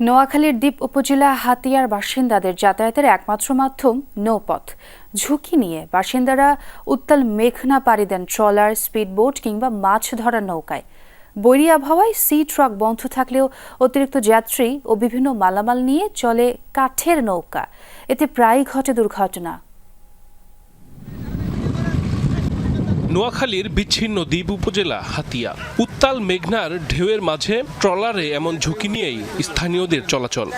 নোয়াখালীর দ্বীপ উপজেলা হাতিয়ার বাসিন্দাদের যাতায়াতের একমাত্র মাধ্যম নৌপথ। ঝুঁকি নিয়ে বাসিন্দারা উত্তাল মেঘনা পাড়ি দেন ট্রলার, স্পিডবোট কিংবা মাছ ধরার নৌকায়। বৈরী আবহাওয়ায় সি ট্রাক বন্ধ থাকলেও অতিরিক্ত যাত্রী ও বিভিন্ন মালামাল নিয়ে চলে কাঠের নৌকা। এতে প্রায়ই ঘটে দুর্ঘটনা। নোয়াখালীর বিচ্ছিন্ন দ্বীপ উপজেলা হাতিয়া। উত্তাল মেঘনার ঢেউয়ের মাঝে ট্রলারে এমন ঝুঁকি নিয়েই স্থানীয়দের চলাচল।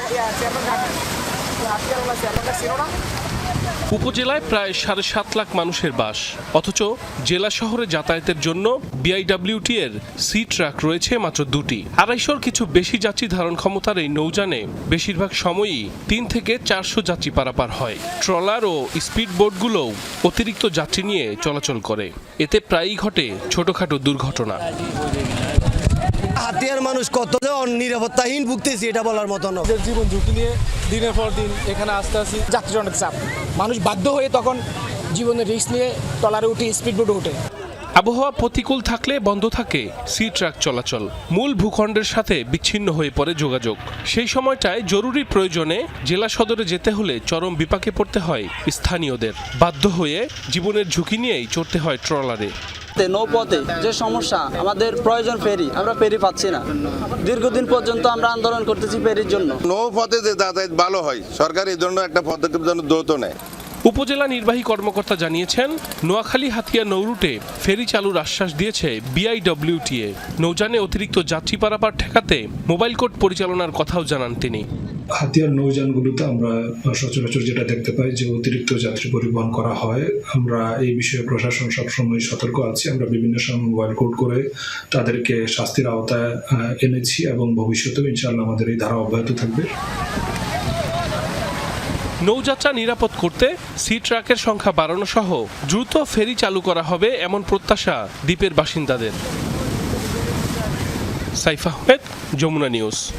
উপজেলায় প্রায় সাড়ে সাত লাখ মানুষের বাস। অথচ জেলা শহরে যাতায়াতের জন্য বিআইডব্লিউটি এর সি ট্রাক রয়েছে মাত্র দুটি। আড়াইশোর কিছু বেশি যাত্রী ধারণ ক্ষমতার এই নৌযানে বেশিরভাগ সময়ই তিন থেকে চারশো যাত্রী পারাপার হয়। ট্রলার ও স্পিড বোটগুলোও অতিরিক্ত যাত্রী নিয়ে চলাচল করে। এতে প্রায়ই ঘটে ছোটখাটো দুর্ঘটনা। হাতিয়ার মানুষ কত যে নিরাপত্তাহীন ভুগতেছি এটা বলার মতো না। জীবন ঝুঁকি নিয়ে দিনের পর দিন এখানে আসতে আসি যাত্রীর অনেক চাপ। মানুষ বাধ্য হয়ে তখন জীবনের রিস্ক নিয়ে টলারে উঠে স্পিডবোটে উঠে। আবহাওয়া প্রতিকূল থাকলে বন্ধ থাকে সি ট্রাক চলাচল। মূল ভূখণ্ডের সাথে বিচ্ছিন্ন হয়ে পড়ে যোগাযোগ। সেই সময়টায় জরুরি প্রয়োজনে জেলা সদরে যেতে হলে চরম বিপাকে পড়তে হয় স্থানীয়দের। বাধ্য হয়ে জীবনের ঝুঁকি নিয়েই চড়তে হয় ট্রলারে। তে নৌপথে যে সমস্যা, আমাদের প্রয়োজন ফেরি, আমরা ফেরি পাচ্ছি না। দীর্ঘদিন পর্যন্ত আমরা আন্দোলন করতেছি ফেরির জন্য। নৌপথে যে যাতায়াত ভালো হয়, সরকার এই জন্য একটা পদক্ষেপ যেন দ্রুত নেয়। উপজেলা নির্বাহী কর্মকর্তা জানিয়েছেন, নোয়াখালী হাতিয়া নৌরুটে ফেরি চালুর আশ্বাস দিয়েছে বিআইডব্লিউটিএ। নৌযানে অতিরিক্ত যাত্রী পারাপার ঠেকাতে মোবাইল কোর্ট পরিচালনার কথাও জানান তিনি। হাতিয়ার নৌযানগুলোতে আমরা সচরাচর যেটা দেখতে পাই যে অতিরিক্ত যাত্রী পরিবহন করা হয়। আমরা এই বিষয়ে প্রশাসন সবসময় সতর্ক আছি। আমরা বিভিন্ন সময় মোবাইল কোড করে তাদেরকে শাস্তির আওতায় এনেছি এবং ভবিষ্যতেও ইনশাআল্লাহ আমাদের এই ধারা অব্যাহত থাকবে। নৌযাত্রা নিরাপদ করতে সি ট্রাকের সংখ্যা বাড়ানো সহ দ্রুত ফেরি চালু করা হবে এমন প্রত্যাশা দ্বীপের বাসিন্দাদের। সাইফ আহমেদ, যমুনা নিউজ।